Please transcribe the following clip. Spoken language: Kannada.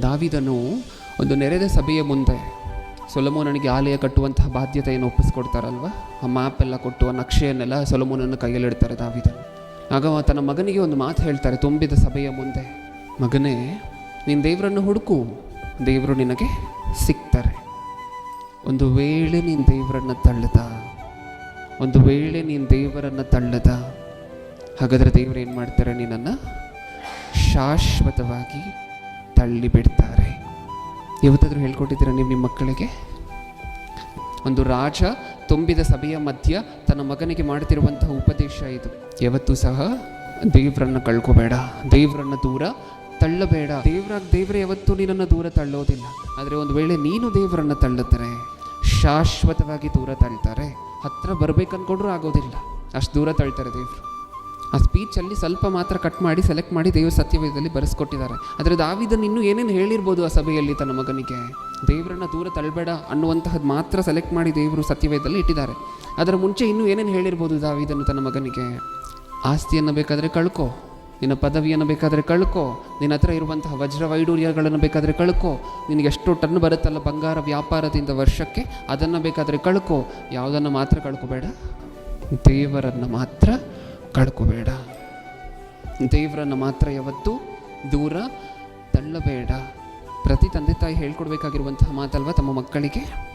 ದಾವಿದನು ಒಂದು ನೆರೆದ ಸಭೆಯ ಮುಂದೆ ಸೊಲಮೋನನಿಗೆ ಆಲಯ ಕಟ್ಟುವಂತಹ ಬಾಧ್ಯತೆಯನ್ನು ಒಪ್ಪಿಸ್ಕೊಡ್ತಾರಲ್ವ? ಆ ಮ್ಯಾಪ್ ಎಲ್ಲ ಕೊಟ್ಟು, ಆ ನಕ್ಷೆಯನ್ನೆಲ್ಲ ಸೊಲಮೋನನ್ನು ಕೈಯಲ್ಲಿಡ್ತಾರೆ ದಾವಿದನು. ಆಗ ತನ್ನ ಮಗನಿಗೆ ಒಂದು ಮಾತು ಹೇಳ್ತಾರೆ, ತುಂಬಿದ ಸಭೆಯ ಮುಂದೆ, ಮಗನೇ, ನೀನು ದೇವರನ್ನು ಹುಡುಕು, ದೇವರು ನಿನಗೆ ಸಿಗ್ತಾರೆ ಒಂದು ವೇಳೆ ನೀನು ದೇವರನ್ನು ತಳ್ಳದ, ಒಂದು ವೇಳೆ ನೀನು ದೇವರನ್ನು ತಳ್ಳದ, ಹಾಗಾದರೆ ದೇವರು ಏನು ಮಾಡ್ತಾರೆ? ನಿನ್ನನ್ನು ಶಾಶ್ವತವಾಗಿ ತಳ್ಳಿ ಬಿಡ್ತಾರೆ. ಯಾವತ್ತಾದ್ರೂ ಹೇಳ್ಕೊಟ್ಟಿದ್ದೀರಾ ನೀವು ನಿಮ್ಮ ಮಕ್ಕಳಿಗೆ? ಒಂದು ರಾಜ ತುಂಬಿದ ಸಭೆಯ ಮಧ್ಯ ತನ್ನ ಮಗನಿಗೆ ಮಾಡ್ತಿರುವಂತಹ ಉಪದೇಶ ಇದು. ಯಾವತ್ತೂ ಸಹ ದೇವರನ್ನು ಕಳ್ಕೋಬೇಡ, ದೇವರನ್ನು ದೂರ ತಳ್ಳಬೇಡ. ದೇವ್ರ, ದೇವರೇ ಯಾವತ್ತೂ ನಿನ್ನನ್ನು ದೂರ ತಳ್ಳೋದಿಲ್ಲ. ಆದರೆ ಒಂದು ವೇಳೆ ನೀನು ದೇವರನ್ನು ತಳ್ಳುತ್ತಾರೆ ಶಾಶ್ವತವಾಗಿ ದೂರ ತಳ್ತಾರೆ. ಹತ್ರ ಬರ್ಬೇಕನ್ಕೊಂಡ್ರೂ ಆಗೋದಿಲ್ಲ. ಅಷ್ಟು ದೂರ ತಳ್ತಾರೆ ದೇವರು. ಆ ಸ್ಪೀಚಲ್ಲಿ ಸ್ವಲ್ಪ ಮಾತ್ರ ಕಟ್ ಮಾಡಿ ಸೆಲೆಕ್ಟ್ ಮಾಡಿ ದೇವ್ರ ಸತ್ಯವೇದದಲ್ಲಿ ಬರೆಸ್ಕೊಟ್ಟಿದ್ದಾರೆ. ಆದರೆ ದಾವಿದನ್ ಇನ್ನೂ ಏನೇನು ಹೇಳಿರ್ಬೋದು ಆ ಸಭೆಯಲ್ಲಿ ತನ್ನ ಮಗನಿಗೆ? ದೇವರನ್ನ ದೂರ ತಳ್ಳಬೇಡ ಅನ್ನುವಂತಹದ್ದು ಮಾತ್ರ ಸೆಲೆಕ್ಟ್ ಮಾಡಿ ದೇವರು ಸತ್ಯವೇದದಲ್ಲಿ ಇಟ್ಟಿದ್ದಾರೆ. ಅದರ ಮುಂಚೆ ಇನ್ನೂ ಏನೇನು ಹೇಳಿರ್ಬೋದು ದಾವಿದನು ತನ್ನ ಮಗನಿಗೆ? ಆಸ್ತಿಯನ್ನು ಬೇಕಾದರೆ ಕಳ್ಕೊ, ನಿನ್ನ ಪದವಿಯನ್ನು ಬೇಕಾದರೆ ಕಳ್ಕೊ, ನಿನ್ನ ಹತ್ರ ಇರುವಂತಹ ವಜ್ರ ವೈಡೂರ್ಯಗಳನ್ನು ಬೇಕಾದರೆ ಕಳ್ಕೊ, ನಿನಗೆ ಎಷ್ಟು ಟನ್ ಬರುತ್ತಲ್ಲ ಬಂಗಾರ ವ್ಯಾಪಾರದಿಂದ ವರ್ಷಕ್ಕೆ, ಅದನ್ನು ಬೇಕಾದರೆ ಕಳ್ಕೊ, ಯಾವುದನ್ನು ಮಾತ್ರ ಕಳ್ಕೊಬೇಡ? ದೇವರನ್ನು ಮಾತ್ರ ಕಳ್ಕೋಬೇಡ. ದೇವರನ್ನು ಮಾತ್ರ ಯಾವತ್ತೂ ದೂರ ತಳ್ಳಬೇಡ. ಪ್ರತಿ ತಂದೆ ತಾಯಿ ಹೇಳ್ಕೊಡ್ಬೇಕಾಗಿರುವಂತಹ ಮಾತಲ್ವ ತಮ್ಮ ಮಕ್ಕಳಿಗೆ?